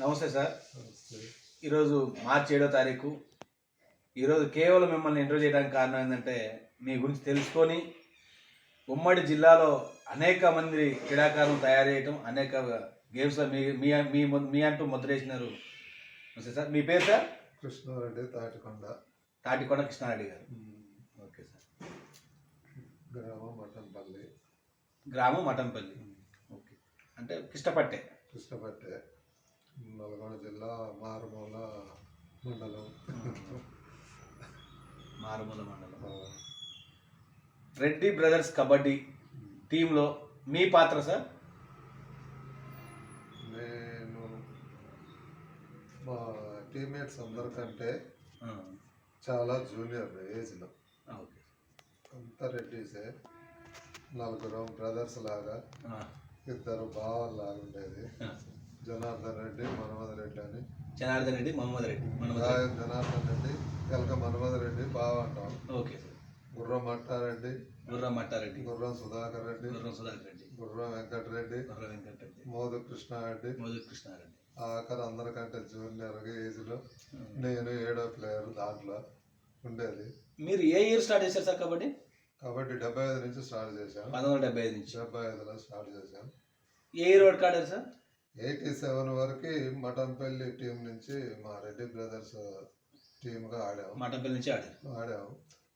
నమస్తే సార్. ఈరోజు మార్చి ఏడో తారీఖు. ఈరోజు కేవలం మిమ్మల్ని ఇంటర్వ్యూ చేయడానికి కారణం ఏంటంటే మీ గురించి తెలుసుకొని ఉమ్మడి జిల్లాలో అనేక మంది క్రీడాకారులను తయారు చేయటం అనేక గేమ్స్లో మీ మీ మీ ము- అంటూ ముద్రేసినారు నమస్తే సార్. మీ పేరు సార్? కృష్ణారెడ్డి తాటికొండ. తాటికొండ కృష్ణారెడ్డి గారు. Okay sir. గ్రామం మఠంపల్లి. గ్రామం మఠంపల్లి. ఓకే. అంటే కిష్టపట్టే కృష్ణపట్టే. నల్గొండ జిల్లా మారుమూల మండలం. మారుమూల మండలం. రెడ్డి బ్రదర్స్ కబడ్డీ టీంలో మీ పాత్ర సార్? నేను మా టీమ్మేట్స్ అందరికంటే చాలా జూనియర్ ఏజ్లో. అంతా రెడ్డిసే నలుగురు బ్రదర్స్ లాగా ఇద్దరు బావలాగా ఉండేది. జనార్దన్ రెడ్డి మనమద రెడ్డి అని. జనార్దన్ రెడ్డి మహమ్మద్ రెడ్డి. రాయల్ జనార్దన్ రెడ్డి ఎలక మనమద రెడ్డి బావ అంటాం. Okay sir. గుర్రం మట్టారెడ్డి గుర్రం మట్టారెడ్డి. గుర్రం సుధాకర్ రెడ్డి గుర్రం సుధాకర్ రెడ్డి. గుర్రం వెంకటరెడ్డి గుర్రం వెంకటరెడ్డి. మోదు కృష్ణారెడ్డి. మోదు కృష్ణారెడ్డి. ఆఖరు అందరికంటే జూనియర్ ఏజ్లో నేను ఏడో ప్లేయర్ దాంట్లో ఉండేది. మీరు ఏ ఇయర్ స్టార్ట్ చేశారు సార్ కబడ్డీ? కాబట్టి డెబ్బై ఐదు నుంచి స్టార్ట్ చేశాం పంతొమ్మిది వందల డెబ్బై ఐదు నుంచి. డెబ్బై ఐదులో స్టార్ట్ చేశాం ఏ ఇయర్ వరకు ఆడారు సార్? ఎయిటీ సెవెన్ వరకు మటన్పల్లి టీం నుంచి మా రెడ్డి బ్రదర్స్ టీమ్గా ఆడాము. మఠంపల్లి నుంచి ఆడారు. ఆడాము.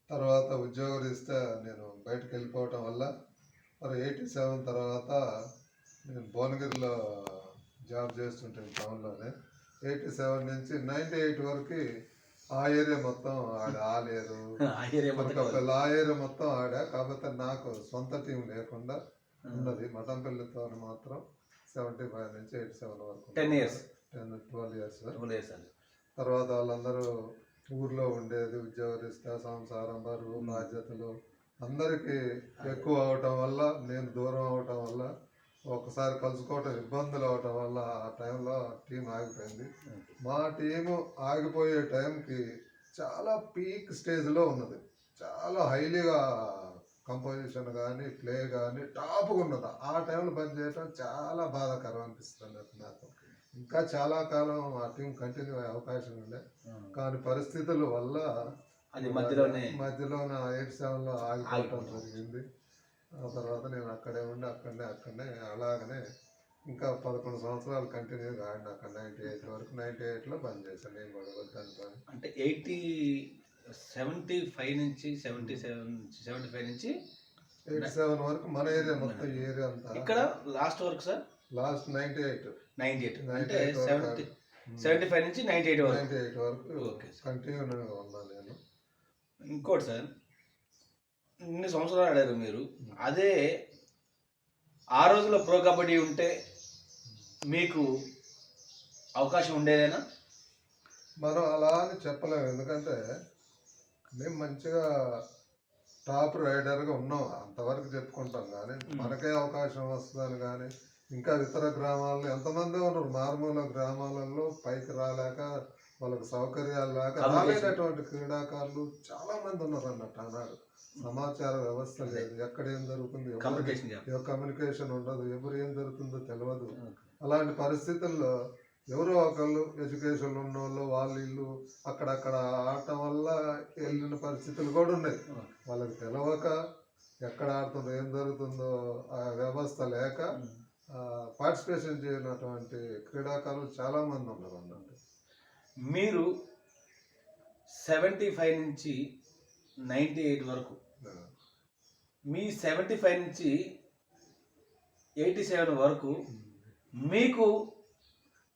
తర్వాత ఉద్యోగం ఇస్తే నేను బయటకు వెళ్ళిపోవటం వల్ల మరి ఎయిటీ సెవెన్ తర్వాత నేను భువనగిరిలో జాబ్ చేస్తుంటాను టౌన్లోనే ఎయిటీ సెవెన్ నుంచి నైంటీ ఎయిట్ వరకు ఆ ఏరియా మొత్తం ఆడా ఆలేరు ఆ ఇయర్ ఏమంటే కొనకపల్లి ఆ ఏరియా మొత్తం ఆడా. కాకపోతే నాకు సొంత టీం లేకుండా ఉన్నది మటంపల్లితో మాత్రం సెవెంటీ ఫైవ్ నుంచి ఎయిటీ సెవెన్ వరకు 10 years. Ten twelve years twelve years ఆడారు తర్వాత వాళ్ళందరూ ఊర్లో ఉండేది ఉద్యోగరీత్యా సంసారం బరువు బాధ్యతలు అందరికీ ఎక్కువ అవటం వల్ల నేను దూరం అవటం వల్ల ఒకసారి కలుసుకోవటం ఇబ్బందులు అవటం వల్ల ఆ టైంలో టీం ఆగిపోయింది. మా టీము ఆగిపోయే టైంకి చాలా పీక్ స్టేజ్లో ఉన్నది. చాలా హైలీగా కంపోజిషన్ కానీ ప్లే కానీ టాప్గా ఉన్నది. ఆ టైంలో పనిచేయటం చాలా బాధాకరం అనిపిస్తుంది నాకు. ఇంకా చాలా కాలం ఆ టీం కంటిన్యూ అయ్యే అవకాశం ఉండే. కానీ పరిస్థితుల వల్ల అది మధ్యలోనే మధ్యలోనే ఎయిట్ సెవెన్లో ఆగిపోవటం. జరిగింది. ఆ తర్వాత నేను అక్కడే ఉండి అక్కడనే అక్కడనే అలాగనే ఇంకా పదకొండు సంవత్సరాలు కంటిన్యూగా ఆడిన అక్కడ నైన్టీ ఎయిట్ వరకు. నైన్టీ ఎయిట్లో బంద్ చేశాను నేను కూడా అంటే ఎయిటీ సెవెంటీ ఫైవ్ నుంచి సెవెంటీ సెవెన్ సెవెంటీ ఫైవ్ నుంచి ఎయిటీ సెవెన్ వరకు మన ఏరియా మొత్తం ఏరియా అంతా. ఇక్కడ లాస్ట్ వరకు sir? Last ninety eight ninety eight అంటే 98 వరకు సెవెంటీ సెవెంటీ ఫైవ్ నుంచి నైన్టీ ఎయిట్ వరకు. నైన్టీ ఎయిట్ వరకు ఓకే సార్. కంటిన్యూగా ఉన్నాను నేను. ఇంకోటి సార్ ఇన్ని సంవత్సరాలు ఆడారు మీరు. అదే ఆ రోజులో ప్రో కబడ్డీ ఉంటే మీకు అవకాశం ఉండేదేనా? మనం అలా అని చెప్పలేము. ఎందుకంటే మేము మంచిగా టాప్ రైడర్గా ఉన్నాం. అంతవరకు చెప్పుకుంటాం కానీ మనకే అవకాశం వస్తుందని కానీ ఇంకా ఇతర గ్రామాల్లో ఎంతమంది ఉన్నారు? మారుమూల గ్రామాలలో పైకి రాలేక వాళ్ళకి సౌకర్యాలు లేక. రాలేనటువంటి క్రీడాకారులు చాలా మంది ఉన్నారు అన్నట్టు ఆనాడు సమాచార వ్యవస్థ లేదు. ఎక్కడ ఏం జరుగుతుంది? కమ్యూనికేషన్ ఉండదు? ఎవరు ఏం జరుగుతుందో తెలియదు అలాంటి పరిస్థితుల్లో ఎవరో ఒకళ్ళు ఎడ్యుకేషన్ ఉన్న వాళ్ళు వాళ్ళు ఇల్లు అక్కడక్కడ ఆడటం వల్ల వెళ్ళిన పరిస్థితులు కూడా ఉన్నాయి. వాళ్ళకి తెలవక ఎక్కడ ఆడుతుందో ఏం జరుగుతుందో ఆ వ్యవస్థ లేక పార్టిసిపేషన్ చేయనటువంటి క్రీడాకారులు చాలా మంది ఉన్నారు అన్నట్టు మీరు సెవెంటీ ఫైవ్ నుంచి నైంటీ ఎయిట్ వరకు మీ సెవెంటీ ఫైవ్ నుంచి ఎయిటీ సెవెన్ వరకు మీకు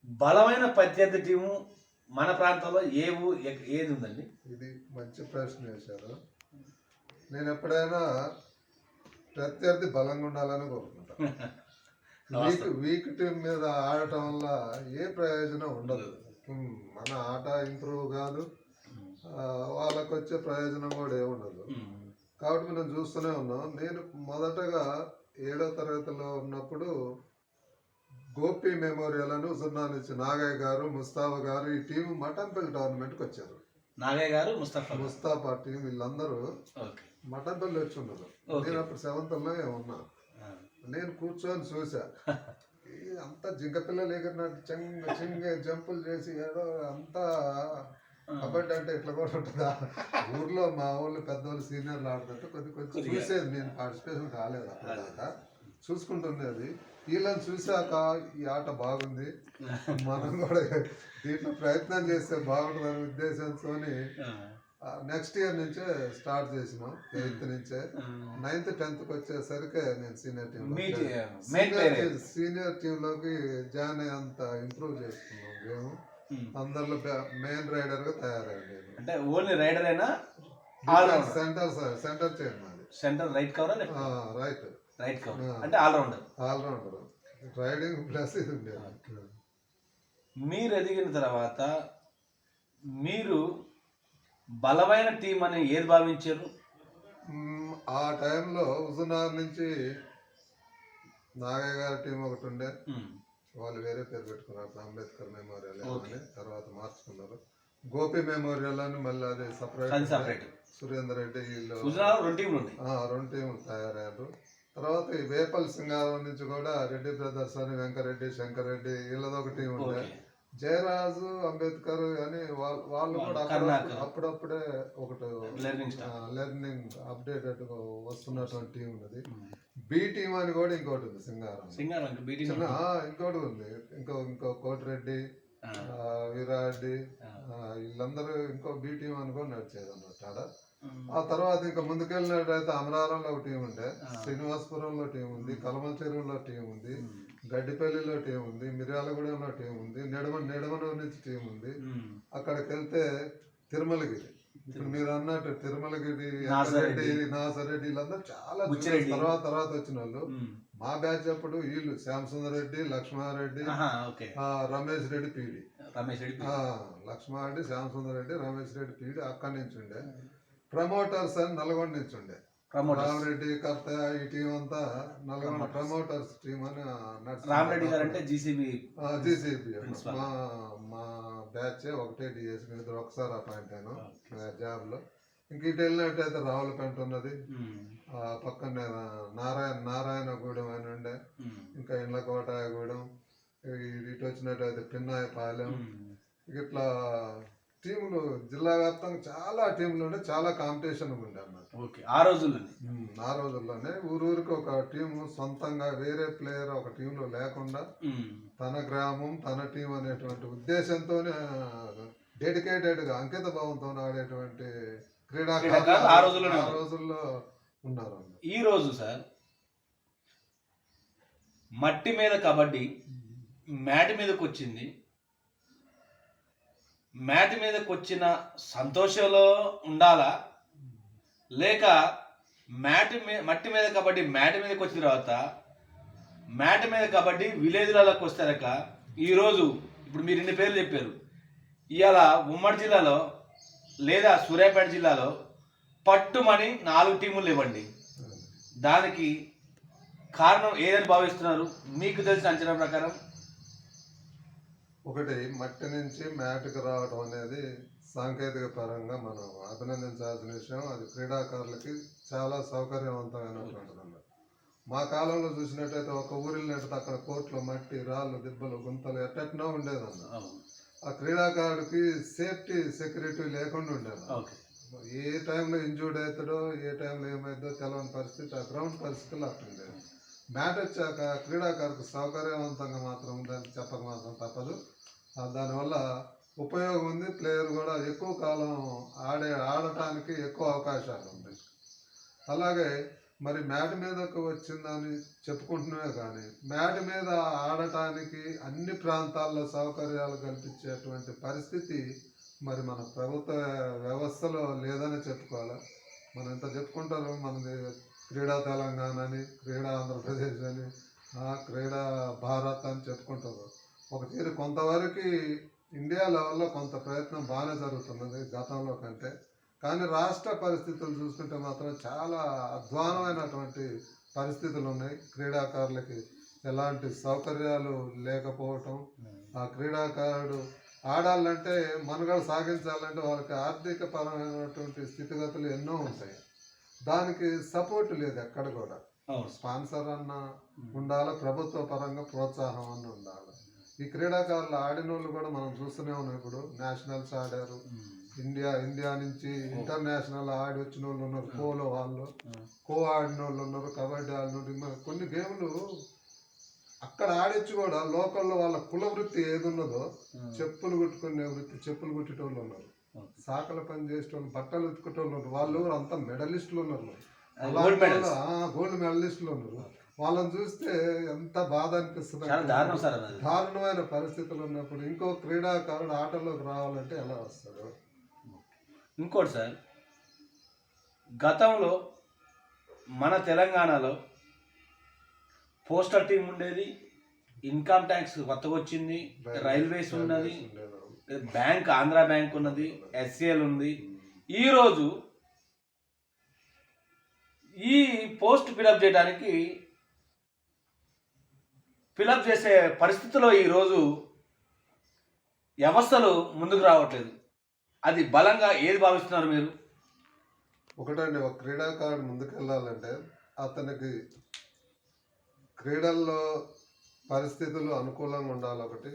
బలమైన ప్రత్యర్థి టీము మన ప్రాంతంలో ఏ ఏది ఉందండి? ఇది మంచి ప్రశ్న వేశారు. నేను ఎప్పుడైనా ప్రత్యర్థి బలంగా ఉండాలని కోరుకుంటాను వీక్ వీక్ టీం మీద ఆడటం వల్ల ఏ ప్రయోజనం ఉండదు. మన ఆట ఇంప్రూవ్ కాదు. వాళ్ళకు వచ్చే ప్రయోజనం కూడా ఏముండదు కాబట్టి మనం చూస్తూనే ఉన్నాం. నేను మొదటగా ఏడో తరగతిలో ఉన్నప్పుడు గోపి మెమోరియల్ అని సున్నా నుంచి నాగయ్య గారు ముస్తాఫా గారు ఈ టీం మటన్పల్లి టోర్నమెంట్కి వచ్చారు. నాగయ్య గారు ముస్తఫా. ముస్తాఫా టీం వీళ్ళందరూ ఓకే. మటన్పల్లి వచ్చి ఉన్నారు. నేను అప్పుడు సెవెంత్లో ఉన్నా. నేను కూర్చొని చూసా. అంతా జింక పిల్లలు ఎగిరినట్టు చెంగ చెంగ జంపులు చేసి ఏదో అంతా కబడ్డీ అంటే ఇట్లా కూడా ఉంటుందా? ఊర్లో మా ఊళ్ళో పెద్దవాళ్ళు సీనియర్లు ఆడుతుంటే కొద్ది కొంచెం కొద్దిగా. చూసేది నేను పార్టిసిపేషన్ కాలేదు అప్పటిదాకా చూసుకుంటుండేది. వీళ్ళని చూశాక ఈ ఆట బాగుంది. మనం కూడా దీంట్లో ప్రయత్నం చేస్తే బాగుంటుందనే ఉద్దేశంతో నెక్స్ట్ ఇయర్ నుంచే స్టార్ట్ చేసినాం ఎయిత్ నుంచే. నైన్త్ టెన్త్ వచ్చేసరికి నేను సీనియర్ టీమ్ సీనియర్ టీమ్లోకి జాయిన్ అయ్యేంత ఇంప్రూవ్ చేసుకున్నాం మేము. అందరిలో మెయిన్ రైడర్గా తయారయ్యాను అంటే ఓన్లీ రైడర్ అయినా. సెంటర్ సెంటర్ మాది centre right cover right right cover. అంటే ఆల్రౌండర్ ఆల్రౌండర్ రైడింగ్ ప్లస్ ఇది ఉండేది. మీరు ఎదిగిన తర్వాత మీరు బలమైన టీం అని ఏది భావించారు? ఆ టైంలో హుజునార్ నుంచి నాగయ్య గారి టీం ఒకటి ఉండే. వాళ్ళు వేరే పేరు పెట్టుకున్నారు. అంబేద్కర్ మెమోరియల్. అని. తర్వాత మార్చుకున్నారు. గోపి మెమోరియల్ అని మళ్ళీ అది సపరేట్ సపరేట్ సురేందర్ రెడ్డి వీళ్ళు రెండు టీంలు తయారయ్యారు. తర్వాత ఈ వేపల్ సింగారం నుంచి కూడా రెడ్డి బ్రదర్స్ అని వెంకరెడ్డి శంకర్ రెడ్డి వీళ్ళది ఒక టీం ఉండే. జయరాజు అంబేద్కర్ అని వాళ్ళు వాళ్ళు కూడా అప్పుడప్పుడు- ఒకటి లెర్నింగ్ అప్డేటెడ్ వస్తున్నటువంటి టీం ఉన్నది. బి టీం అని కూడా ఇంకోటి ఉంది సింగారం సింగారం ఇంకోటి ఉంది. ఇంకో ఇంకో కోటిరెడ్డి వీరారెడ్డి వీళ్ళందరూ ఇంకో బి టీం అని కూడా నడిచేది అన్నట్టు ఆడ. ఆ తర్వాత ఇంకా ముందుకెళ్ళినట్టయితే అమరారంలో ఒక టీం ఉండే. శ్రీనివాసపురంలో టీం ఉంది కలమల చెరువులో టీం ఉంది గడ్డిపల్లిలో టీం ఉంది మిర్యాలగూడెంలో టీం ఉంది నెడమ నెడమనూరు నుంచి టీం ఉంది. అక్కడికి వెళ్తే తిరుమలగిరి. ఇప్పుడు మీరు అన్నట్టు తిరుమలగిరి నాసరెడ్డి. నాసరెడ్డి వీళ్ళందరూ చాలా. తర్వాత తర్వాత వచ్చిన వాళ్ళు. మా బ్యాచ్ అప్పుడు వీళ్ళు శ్యామ్ సుందర్ రెడ్డి లక్ష్మారెడ్డి రమేష్ రెడ్డి పీడి. రమేష్ రెడ్డి లక్ష్మారెడ్డి శ్యామ్ సుందర్ రెడ్డి రమేష్ రెడ్డి పీడి అక్కడి నుంచి ఉండే. ప్రమోటర్స్ అని నల్గొండ నుంచి ఉండే. రామరెడ్డి కర్త ఈ టీం అంతా నల్గొండ ప్రమోటర్స్. టీం అని. రామరెడ్డి గారు అంటే జీసీబీ జీసీబీ. మా మా బ్యాచ్ ఒకటే డిఎస్ ఒకసారి అపాయింట్ అయినాం. జాబ్లో. ఇంక ఇటు వెళ్ళినట్టయితే రావులపేంట ఉన్నది. ఆ పక్కనే నారాయణ నారాయణగూడెం అని ఉండే. ఇంకా ఇండ్లకోటాయగూడెం. ఇ- ఇటు వచ్చినట్టయితే పిన్నాయపాలెం. ఇట్లా టీములు జిల్లా వ్యాప్తంగా చాలా టీంలు ఉండే చాలా కాంపిటీషన్ ఉండే అన్నమాట. ఓకే ఆ రోజుల్లోనే? ఆ రోజుల్లోనే ఊరూరికి ఒక టీము సొంతంగా వేరే ప్లేయర్ ఒక టీంలో లేకుండా తన గ్రామం తన టీం అనేటువంటి ఉద్దేశంతోనే డెడికేటెడ్గా అంకిత భావంతో ఆడేటువంటి క్రీడాకారులు ఆ రోజుల్లోనే ఆ. రోజుల్లో ఉన్నారు ఈ రోజు సార్ మట్టి మీద కబడ్డీ మ్యాట్ మీదకి వచ్చింది మ్యాట్ మీదకి వచ్చిన సంతోషంలో ఉండాలా? లేక మ్యాట్ మీ మట్టి మీద కబడ్డీ మ్యాట్ మీదకి వచ్చిన తర్వాత మ్యాట్ మీద కబడ్డీ విలేజ్లలోకి వస్తారక ఈరోజు ఇప్పుడు మీరు ఇన్ని పేర్లు చెప్పారు. ఇవాళ ఉమ్మడి జిల్లాలో లేదా సూర్యాపేట జిల్లాలో పట్టుమని నాలుగు టీములు ఇవ్వండి దానికి కారణం ఏదని భావిస్తున్నారు? మీకు తెలిసిన అంచనా ప్రకారం ఒకటి మట్టి నుంచి మ్యాట్కి రావడం అనేది సాంకేతిక పరంగా మనం అభినందించాల్సిన విషయం. అది క్రీడాకారులకి చాలా సౌకర్యవంతమైనటువంటిది అన్నమాట మా కాలంలో చూసినట్టయితే ఒక ఊరిలో అక్కడ కోర్టులో మట్టి రాళ్ళు దిబ్బలు గుంతలు ఎట్టెట్నో ఉండేదన్న ఆ క్రీడాకారుడికి సేఫ్టీ సెక్యూరిటీ లేకుండా ఉండేది. ఏ టైంలో ఇంజూర్డ్ అవుతాడో ఏ టైంలో ఏమైందో తెలియని పరిస్థితి ఆ గ్రౌండ్ పరిస్థితులు అట్లుండేది మ్యాట్ వచ్చాక క్రీడాకారులకు సౌకర్యవంతంగా మాత్రం ఉందని చెప్పక మాత్రం తప్పదు దానివల్ల ఉపయోగం ఉంది ప్లేయర్ కూడా ఎక్కువ కాలం ఆడే ఆడటానికి ఎక్కువ అవకాశాలు ఉన్నాయి అలాగే మరి మ్యాట్ మీదకు వచ్చిందని చెప్పుకుంటున్నామే కానీ మ్యాట్ మీద ఆడటానికి అన్ని ప్రాంతాల్లో సౌకర్యాలు కల్పించేటువంటి పరిస్థితి మరి మన ప్రభుత్వ వ్యవస్థలో లేదని చెప్పుకోవాలి. మనం ఎంత చెప్పుకుంటారు మనది క్రీడా తెలంగాణ అని క్రీడా ఆంధ్రప్రదేశ్ అని ఆ, క్రీడా భారత్ అని చెప్పుకుంటారు. ఒక తీరు కొంతవరకు ఇండియా లెవెల్లో కొంత ప్రయత్నం బాగానే జరుగుతున్నది గతంలో కంటే. కానీ రాష్ట్ర పరిస్థితులు చూసుకుంటే మాత్రం చాలా అధ్వానమైనటువంటి పరిస్థితులు ఉన్నాయి. క్రీడాకారులకి ఎలాంటి సౌకర్యాలు లేకపోవటం ఆ క్రీడాకారుడు ఆడాలంటే మనుగడ సాగించాలంటే వాళ్ళకి ఆర్థిక పరమైనటువంటి స్థితిగతులు ఎన్నో ఉంటాయి. దానికి సపోర్ట్ లేదు ఎక్కడ కూడా. స్పాన్సర్ అన్న ఉండాలి ప్రభుత్వ పరంగా ప్రోత్సాహం అని ఉండాలి. ఈ క్రీడాకారులు ఆడిన వాళ్ళు కూడా మనం చూస్తూనే ఉన్నాం ఇప్పుడు. నేషనల్స్ ఆడారు. ఇండియా ఇండియా నుంచి ఇంటర్నేషనల్ ఆడి వచ్చిన వాళ్ళు ఉన్నారు కోలో వాళ్ళు కో ఆడిన వాళ్ళు ఉన్నారు కబడ్డీ ఆడిన. కొన్ని గేమ్లు అక్కడ ఆడొచ్చు కూడా. లోకల్లో వాళ్ళ కుల వృత్తి ఏది ఉన్నదో చెప్పులు కుట్టుకునే వృత్తి చెప్పులు కుట్టేటోళ్ళు ఉన్నారు. సాకల పని చేసేటోళ్ళు బట్టలు ఉతుకుటోళ్ళు వాళ్ళు అంతా మెడలిస్టులు ఉన్నారు. గోల్డ్ మెడల్స్ గోల్డ్ మెడలిస్టులు ఉన్నారు. వాళ్ళని చూస్తే ఎంత బాధ అనిపిస్తుంది దారుణమైన పరిస్థితులు ఉన్నప్పుడు ఇంకో క్రీడాకారుడు ఆటల్లోకి రావాలంటే ఎలా వస్తాడు? ఇంకోటి సార్ గతంలో మన తెలంగాణలో పోస్టల్ టీం ఉండేది ఇన్కమ్ ట్యాక్స్ కొత్తగా వచ్చింది రైల్వేస్ ఉన్నది బ్యాంక్ ఆంధ్ర బ్యాంక్ ఉన్నది ఎస్సీఎల్ ఉంది. ఈరోజు ఈ పోస్ట్ ఫిలప్ చేయడానికి ఫిలప్ చేసే పరిస్థితిలో ఈరోజు వ్యవస్థలు ముందుకు రావట్లేదు. అది బలంగా ఏది భావిస్తున్నారు మీరు? ఒకటండి ఒక క్రీడాకారుడు ముందుకెళ్ళాలంటే అతనికి క్రీడల్లో పరిస్థితులు అనుకూలంగా ఉండాలి ఒకటి.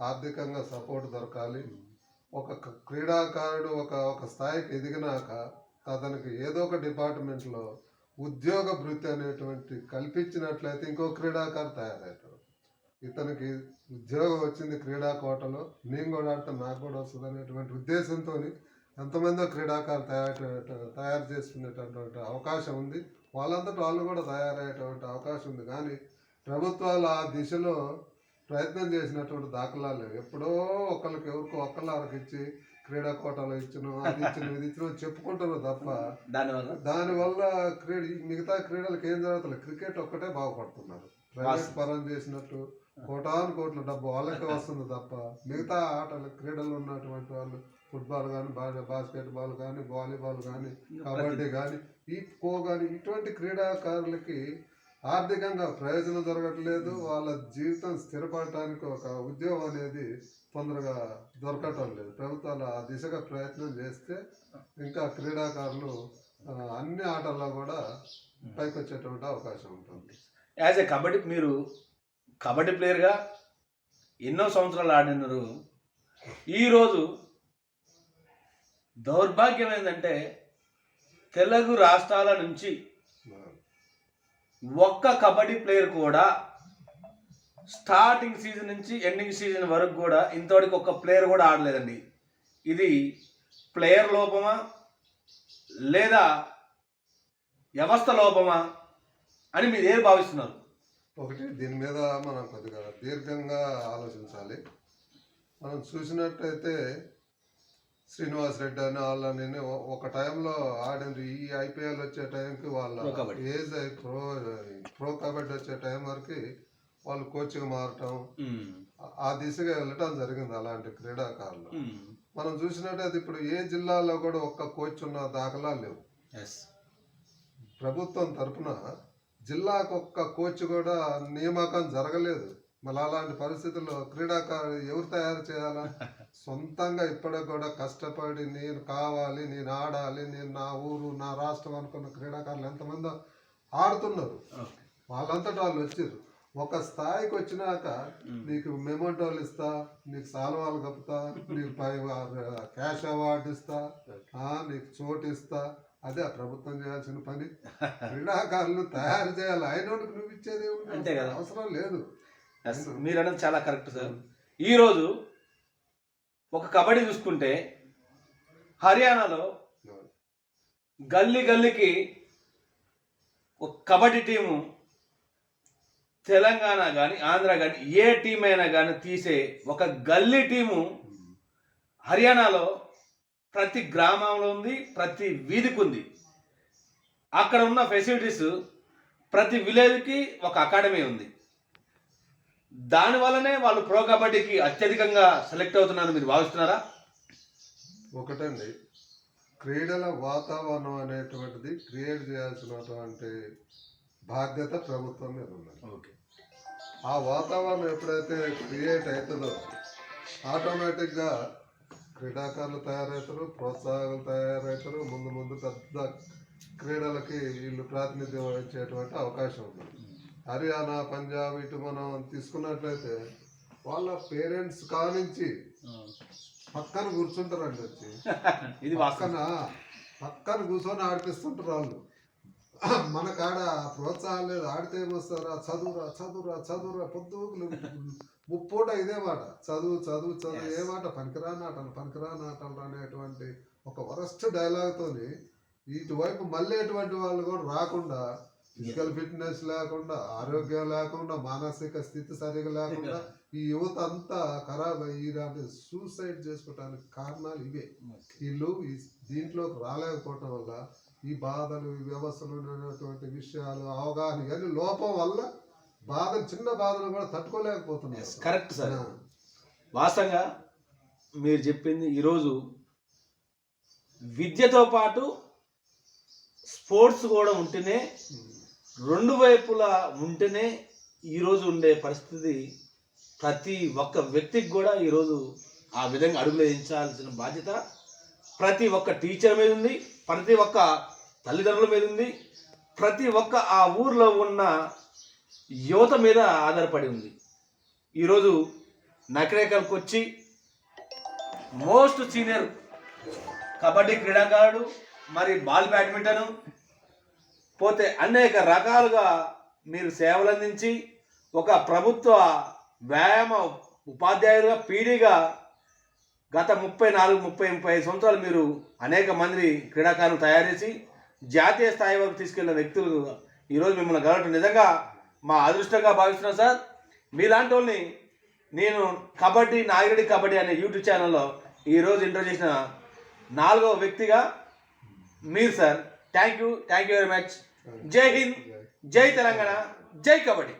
ఆర్థికంగా సపోర్ట్ దొరకాలి. ఒక క్రీడాకారుడు ఒక ఒక స్థాయికి ఎదిగినాక అతనికి ఏదో ఒక డిపార్ట్మెంట్లో ఉద్యోగ వృత్తి అనేటువంటి కల్పించినట్లయితే ఇంకో క్రీడాకారు తయారవుతాడు. ఇతనికి ఉద్యోగం వచ్చింది క్రీడా కోటలో. నేను కూడా ఆడితే నాకు కూడా వస్తుంది అనేటువంటి ఉద్దేశంతో ఎంతమందో క్రీడాకారులు తయారు తయారు చేసుకునేటటువంటి అవకాశం ఉంది. వాళ్ళంతటా వాళ్ళు కూడా తయారయ్యేటువంటి అవకాశం ఉంది. కానీ ప్రభుత్వాలు ఆ దిశలో ప్రయత్నం చేసినటువంటి దాఖలాలు లేవు. ఎప్పుడో ఒకరికి ఎవరికో ఒక్కళ్ళకి ఇచ్చి క్రీడా కోటాలో ఇచ్చిన అది ఇచ్చిన ఇది ఇచ్చిన చెప్పుకుంటారు తప్ప దానివల్ల? దానివల్ల క్రీడ మిగతా క్రీడలకు ఏం జరుగుతుంది క్రికెట్ ఒక్కటే బాగుపడుతున్నారు. ప్రైవేట్ పరం చేసినట్టు కోటాను కోట్ల డబ్బు వాళ్ళకే వస్తుంది తప్ప మిగతా ఆటలు క్రీడలు ఉన్నటువంటి వాళ్ళు ఫుట్బాల్ కానీ బాస్కెట్ బాల్ కానీ వాలీబాల్ కానీ కబడ్డీ కానీ ఈ ఖో కానీ ఇటువంటి క్రీడాకారులకి ఆర్థికంగా ప్రయోజనం జరగట్లేదు వాళ్ళ జీవితం స్థిరపడటానికి ఒక ఉద్యోగం అనేది తొందరగా దొరకటం లేదు. ప్రభుత్వాలు ఆ దిశగా ప్రయత్నం చేస్తే ఇంకా క్రీడాకారులు అన్ని ఆటల్లో కూడా పైకి వచ్చేటువంటి అవకాశం ఉంటుంది. యాజ్ ఏ కబడ్డీ మీరు కబడ్డీ ప్లేయర్గా ఎన్నో సంవత్సరాలు ఆడినారు. ఈరోజు దౌర్భాగ్యం ఏంటంటే తెలుగు రాష్ట్రాల నుంచి ఒక్క కబడ్డీ ప్లేయర్ కూడా స్టార్టింగ్ సీజన్ నుంచి ఎండింగ్ సీజన్ వరకు కూడా ఇంతవరకు ఒక్క ప్లేయర్ కూడా ఆడలేదండి. ఇది ప్లేయర్ లోపమా? లేదా వ్యవస్థ లోపమా? అని మీరు ఏది భావిస్తున్నారు? ఒకటి దీని మీద మనం కొద్దిగా దీర్ఘంగా ఆలోచించాలి. మనం చూసినట్టయితే శ్రీనివాస్ రెడ్డి అని వాళ్ళని ఒ- ఒక టైంలో ఆడింది. ఈ ఐపీఎల్ వచ్చే టైంకి వాళ్ళ. ఏజ్ ప్రో ప్రో కబడ్డీ వచ్చే టైం వరకు వాళ్ళు కోచ్గా మారటం. ఆ- ఆ దిశగా వెళ్ళటం జరిగింది అలాంటి క్రీడాకారులు. మనం చూసినట్టయితే ఇప్పుడు ఏ జిల్లాలో కూడా ఒక్క కోచ్ ఉన్న దాఖలా లేవు. ప్రభుత్వం తరపున జిల్లాకు ఒక్క కోచ్ కూడా నియామకం జరగలేదు. మళ్ళీ అలాంటి పరిస్థితుల్లో క్రీడాకారు ఎవరు తయారు చేయాలా? సొంతంగా ఇప్పటికి కూడా కష్టపడి నేను కావాలి నేను ఆడాలి నేను నా ఊరు నా రాష్ట్రం అనుకున్న క్రీడాకారులు ఎంతమంది ఆడుతున్నారు. వాళ్ళంతటా వాళ్ళు వచ్చారు. ఒక స్థాయికి వచ్చినాక నీకు మెమోటోలు ఇస్తా నీకు సాల్వాలు కప్పుతా నీకు పై క్యాష్ అవార్డు ఇస్తా నీకు చోటు ఇస్తా. అదే ఆ ప్రభుత్వం చేయాల్సిన పని. క్రీడాకారులు తయారు చేయాలి. అయినోడికి నువ్వు ఇచ్చేది. అవసరం లేదు. ఎస్ మీరు అన్నది చాలా కరెక్ట్ సార్ ఈరోజు ఒక కబడ్డీ చూసుకుంటే హర్యానాలో గల్లీ గల్లీకి ఒక కబడ్డీ టీము తెలంగాణ కానీ ఆంధ్ర కానీ ఏ టీం అయినా కానీ తీసే ఒక గల్లీ టీము హర్యానాలో ప్రతి గ్రామంలో ఉంది ప్రతి వీధికి ఉంది. అక్కడ ఉన్న ఫెసిలిటీస్ ప్రతి విలేజ్కి ఒక అకాడమీ ఉంది. దానివల్లనే వాళ్ళు ప్రో కబడ్డీకి అత్యధికంగా సెలెక్ట్ అవుతున్నారు మీరు భావిస్తున్నారా? ఒకటండి. క్రీడల వాతావరణం అనేటువంటిది క్రియేట్ చేయాల్సినటువంటి బాధ్యత ప్రభుత్వం మీద ఉన్నది. ఓకే. ఆ వాతావరణం ఎప్పుడైతే క్రియేట్ అవుతుందో ఆటోమేటిక్గా క్రీడాకారులు తయారవుతారు ప్రోత్సాహకులు తయారవుతారు ముందు ముందు పెద్ద క్రీడలకి వీళ్ళు ప్రాతినిధ్యం వహించేటువంటి అవకాశం ఉంది హర్యానా పంజాబ్ ఇటు మనం తీసుకున్నట్లయితే వాళ్ళ పేరెంట్స్ కానించి పక్కన కూర్చుంటారండి వచ్చి. ఇది పక్కన పక్కన కూర్చొని ఆడిపిస్తుంటారు వాళ్ళు. మన కాడ ప్రోత్సాహం లేదు ఆడితే ఏమొస్తారా? చదువురా చదువురా చదువురా పొద్దుగులు ముప్పూట ఇదే మాట. చదువు చదువు చదువు ఏ మాట? పనికిరాని ఆటలు పనికిరాని ఆటలు అనేటువంటి ఒక వరస్ట్ డైలాగ్తోని ఇటువైపు మళ్ళీ ఎటువంటి వాళ్ళు కూడా రాకుండా ఫిజికల్ ఫిట్నెస్ లేకుండా ఆరోగ్యం లేకుండా మానసిక స్థితి సరిగా లేకుండా ఈ యువత అంతా ఖరాబ్ అయ్యి సూసైడ్ చేసుకోవడానికి కారణాలు ఇవే. వీళ్ళు ఈ దీంట్లోకి రాలేకపోవటం వల్ల ఈ బాధలు ఈ వ్యవస్థలు ఉన్నటువంటి విషయాలు అవగాహన ఇవన్నీ లోపం వల్ల బాధలు చిన్న బాధలు కూడా తట్టుకోలేకపోతున్నారు. కరెక్ట్ సార్ వాస్తవంగా మీరు చెప్పింది ఈరోజు విద్యతో పాటు స్పోర్ట్స్ కూడా ఉంటేనే రెండు వైపులా ఉంటేనే ఈరోజు ఉండే పరిస్థితి ప్రతి ఒక్క వ్యక్తికి కూడా ఈరోజు ఆ విధంగా అడుగులు వేయించాల్సిన బాధ్యత ప్రతి ఒక్క టీచర్ మీద ఉంది ప్రతి ఒక్క తల్లిదండ్రుల మీద ఉంది ప్రతి ఒక్క ఆ ఊర్లో ఉన్న యువత మీద ఆధారపడి ఉంది. ఈరోజు నకరేకల్కి వచ్చి మోస్ట్ సీనియర్ కబడ్డీ క్రీడాకారుడు మరి బాల్ బ్యాడ్మింటను పోతే అనేక రకాలుగా మీరు సేవలు అందించి ఒక ప్రభుత్వ వ్యాయామ ఉపాధ్యాయులుగా పీడీగా గత ముప్పై నాలుగు ముప్పై ముప్పై ఐదు సంవత్సరాలు మీరు అనేక మంది క్రీడాకారులు తయారు చేసి జాతీయ స్థాయి వరకు తీసుకెళ్ళిన వ్యక్తులు ఈరోజు మిమ్మల్ని కలవటం నిజంగా మా అదృష్టంగా భావిస్తున్నాం సార్. మీలాంటి వాళ్ళని నేను కబడ్డీ నాగిరెడ్డి కబడ్డీ అనే యూట్యూబ్ ఛానల్లో ఈరోజు ఇంటర్ చేసిన నాలుగవ వ్యక్తిగా మీరు sir. Thank you thank you very much. Jai Hind Jai Telangana జై కబడ్డీ.